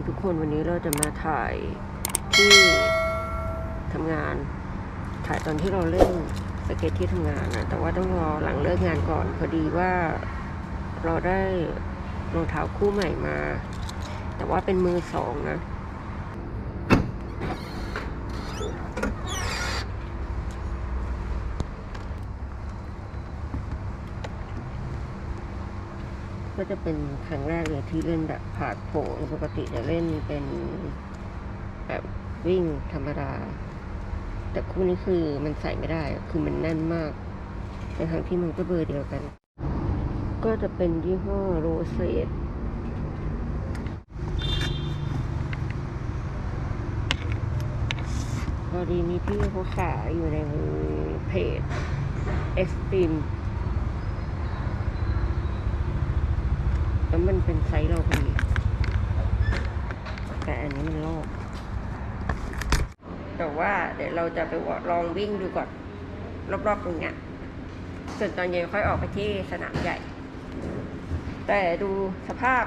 ีทุกคนวันนี้เราจะมาถ่ายที่ทำงาน ถ่ายตอนที่เราเล่นสเก็ตที่ทำงานนะแต่ว่าต้องรอหลังเลิกงานก่อน พอดีว่าเราได้รองเท้าคู่ใหม่มา แต่ว่าเป็นมือสองนะ ก็จะเป็นครั้งแรกเลยที่เล่นแบบผาดโผงปกติจะเล่นเป็นแบบวิ่งธรรมดา แต่คู่นี้คือมันใส่ไม่ได้ คือมันแน่นมากในทางที่มันก็เบอร์เดียวกัน ก็จะเป็นยี่ห้อโรเซตพอดีมีพี่เขาขายอยู่ในเพจเอ็กซ์ตรีม แล้วมันเป็นไซส์เราพอดีแต่อันนี้มันลอก แต่ว่าเดี๋ยวเราจะไปลองวิ่งดูก่อน รอบๆตรงเนี้ยส่วนตอนเย็นค่อยออกไปที่สนามใหญ่ แต่ดูสภาพ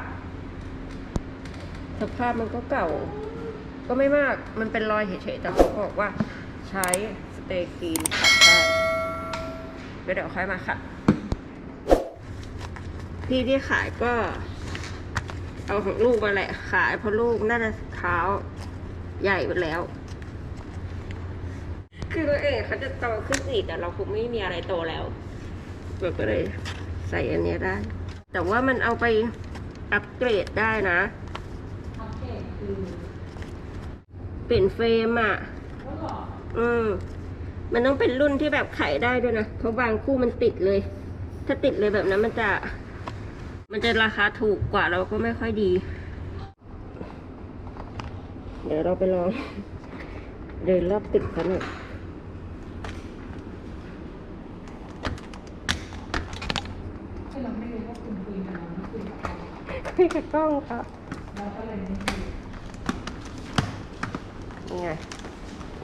สภาพมันก็เก่า ก็ไม่มากมันเป็นรอยเฉยๆแต่เขาบอกว่าใช้สเตย์ครีมขัดได้เดี๋ยวค่อยมาขัดพี่ที่ขายก็ เอาของลูกมาแหละ ขายเพราะลูกน่าจะเท้าใหญ่ไปแล้ว คือตัวเองเขาจะโตขึ้นอีกแต่เราคงไม่มีอะไรโตแล้วเราก็เลยใส่อันเนี้ยได้ แต่ว่ามันเอาไปอัปเกรดได้นะอัปเดตคือเปลี่ยนเฟรมอะว่าหรออืมมันต้องเป็นรุ่นที่แบบไขได้ด้วยนะ เพราะบางคู่มันติดเลย ถ้าติดเลยแบบนั้นมันจะ มันจะราคาถูกกว่าเราก็ไม่ค่อยดี เดี๋ยวเราไปลอง เดินรอบตึกกันหน่อยคือเราไม่รู้ว่าคุณคุยกับเราไม่คุยกับใครพี่กับกล้องค่ะเราก็เลยไม่คุยนี่ไง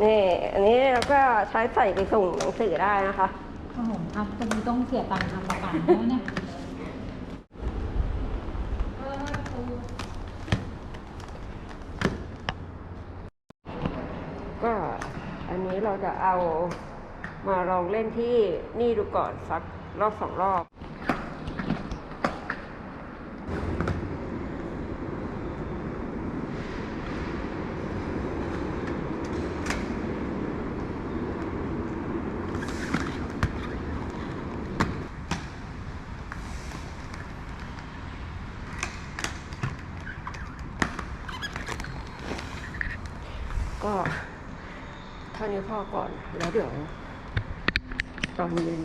นี่อันนี้เราก็ใช้ใส่ไปส่งหนังสือได้นะคะข้าวหอมครับตรงนี้ต้องเสียตังค์ทำประกันแล้วเนี่ยเออครู ก็อันนี้ เราจะเอามาลองเล่นที่นี่ดูก่อนสักรอบสองรอบ ก็เท่า นี้พอก่อน แล้วเดี๋ยว ตอนเย็น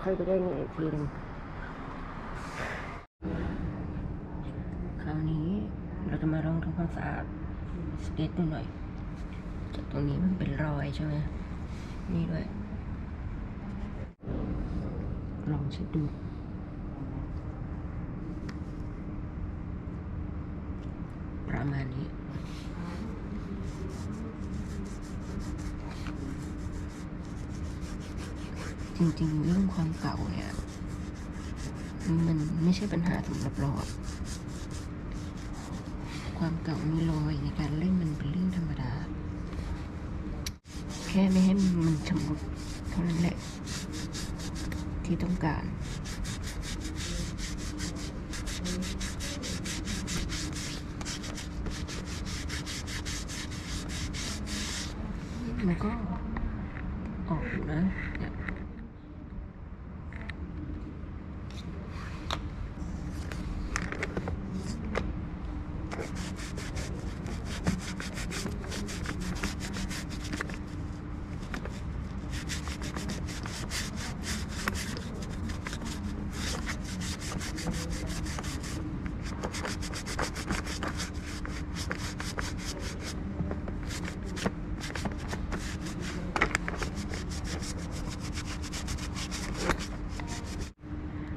ค่อยไปได้เงินอีกทีนึงคราวนี้เราจะมาลองทำความสะอาดสเก็ตดูหน่อย จากตรงนี้มันเป็นรอยใช่ไหมนี่ด้วย ลองเช็ดดูประมาณนี้ จริง ๆ เรื่องความเก่าเนี่ย มันไม่ใช่ปัญหาสำหรับเราความเก่ามีรอยในการเล่นมันเป็นเรื่องธรรมดา แค่ไม่ให้มันชำรุดเท่านั้นแหละ ที่ต้องการมันก็ออกอยู่นะเนี่ย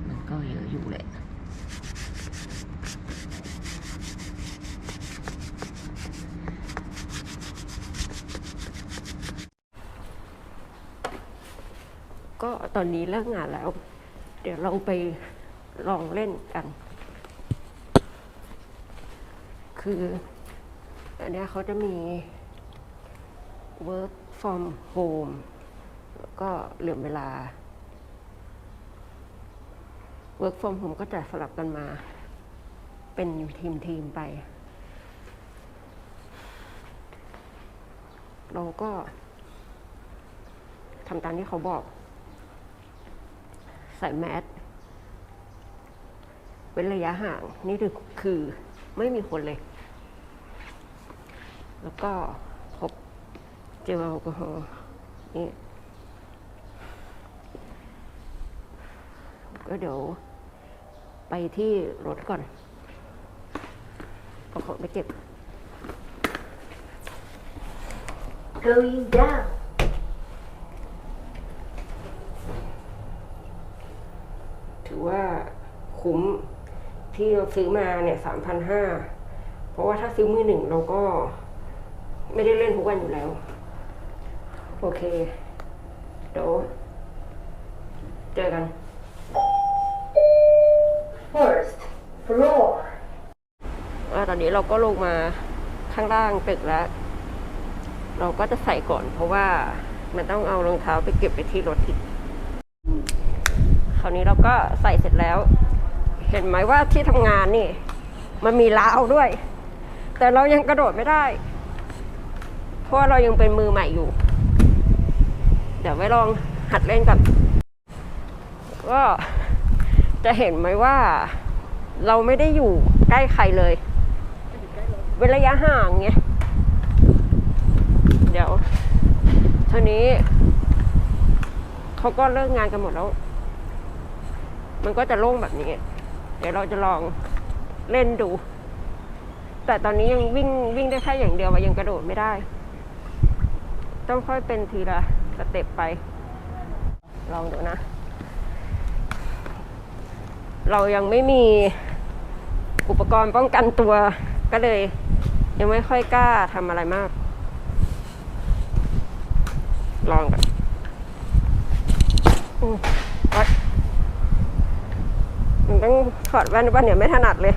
มันก็เยอะอยู่แหละ ก็ตอนนี้เลิกงานแล้ว เดี๋ยวเราไปลองเล่นกัน คืออันนี้เขาจะมี work from home แล้วก็เหลื่อมเวลา work from home ก็จะสลับกันมา เป็นทีมทีมๆไป เราก็ทำตามที่เขาบอก ใส่แมสเว้นระยะห่าง นี่คือคือไม่มีคนเลย แล้วก็พบเจลแอลกอฮอล์นี่ก็เดี๋ยวไปที่รถก่อนเอาของไปเก็บ Going down. ถือว่าคุ้ม ที่เราซื้อมาเนี่ยสามพันห้าเพราะว่าถ้าซื้อมือหนึ่งเราก็ ไม่ได้เล่นทุกวันอยู่แล้ว โอเคเดี๋ยวเจอกัน First floor. ว่าตอนนี้เราก็ลงมาข้างล่างตึกแล้ว เราก็จะใส่ก่อน เพราะว่ามันต้องเอารองเท้าไปเก็บไปที่รถอีกคราวนี้เราก็ใส่เสร็จแล้ว เห็นไหมว่าที่ทำงานนี่ มันมีราวด้วย แต่เรายังกระโดดไม่ได้ เพราะเรายังเป็นมือใหม่อยู่ เดี๋ยวไว้ลองหัดเล่นกันก็จะเห็นไหมว่าเราไม่ได้อยู่ใกล้ใครเลย เว้นระยะห่างไงเดี๋ยวทีนี้เขาก็เลิกงานกันหมดแล้ว มันก็จะโล่งแบบนี้ เดี๋ยวเราจะลองเล่นดู แต่ตอนนี้ยังวิ่งวิ่งได้แค่อย่างเดียวยังกระโดดไม่ได้ ต้องค่อยเป็นทีละสเต็ปไป ลองดูนะ เรายังไม่มีอุปกรณ์ป้องกันตัวก็เลย ยังไม่ค่อยกล้าทำอะไรมาก ลองกันอ มันต้องถอดแว่นว่าเนี่ยไม่ถนัดเลย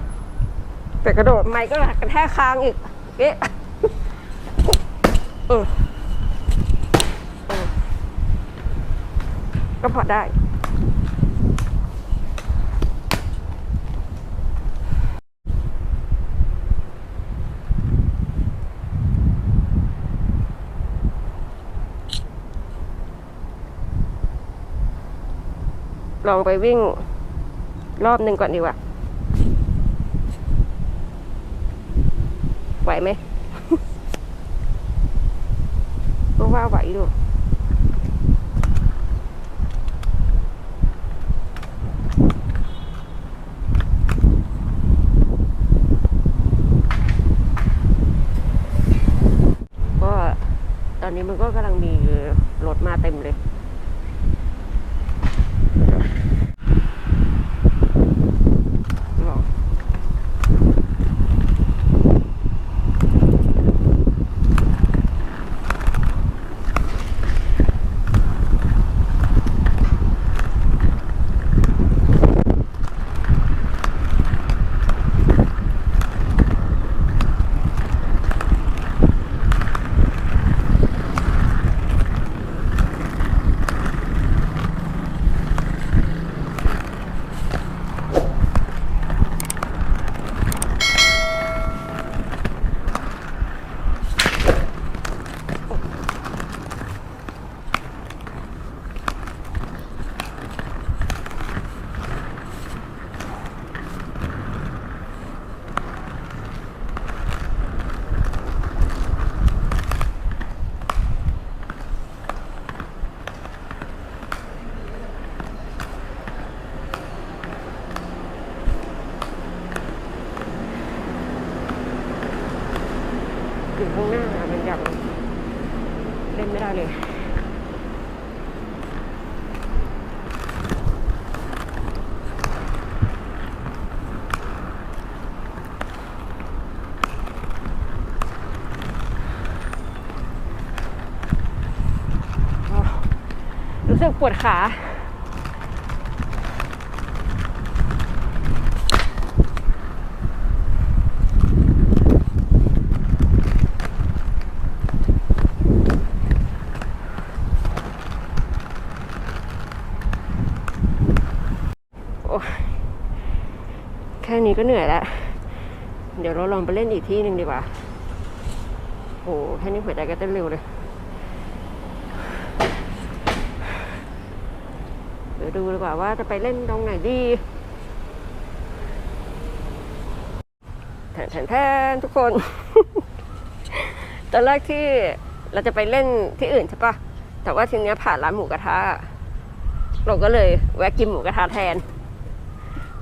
แต่กระโดดไม่ก็กระแทกคางอีก เอ๊ะเออก็พอได้ลองไปวิ่ง รอบหนึ่งก่อนดีกว่า ไหวไหมก็ว่าไหวอยู่ก็ตอนนี้มันก็กำลังมีรถมาเต็มเลย นามันยังเล่นไม่ได้เลยรู้สึกปวดขา นี้ก็เหนื่อยแล้ว เดี๋ยวเราลองไปเล่นอีกที่หนึ่งดีกว่าโอ้แค่นี้หัวใจก็เต้นเร็วเลยเดี๋ยวดูดีกว่าว่าจะไปเล่นตรงไหนดีแทนแทนแทนทุกคน ตอนแรกที่เราจะไปเล่นที่อื่นใช่ปะแต่ว่าทีนี้ผ่านร้านหมูกระทะ เราก็เลยแวะกินหมูกระทะแทน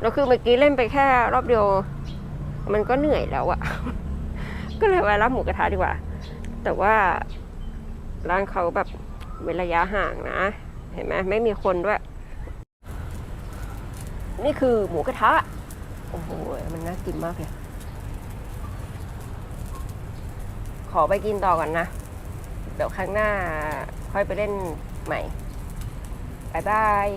แล้วคือเมื่อกี้เล่นไปแค่รอบเดียว มันก็เหนื่อยแล้วอะก็เลยแวะร้านหมูกระทะดีกว่า แต่ว่าร้านเขาแบบเว้นระยะห่างนะ เห็นไหมไม่มีคนด้วย นี่คือหมูกระทะ โอ้โห มันน่ากินมากเลย ขอไปกินต่อก่อนนะ เดี๋ยวครั้งหน้าค่อยไปเล่นใหม่บายบาย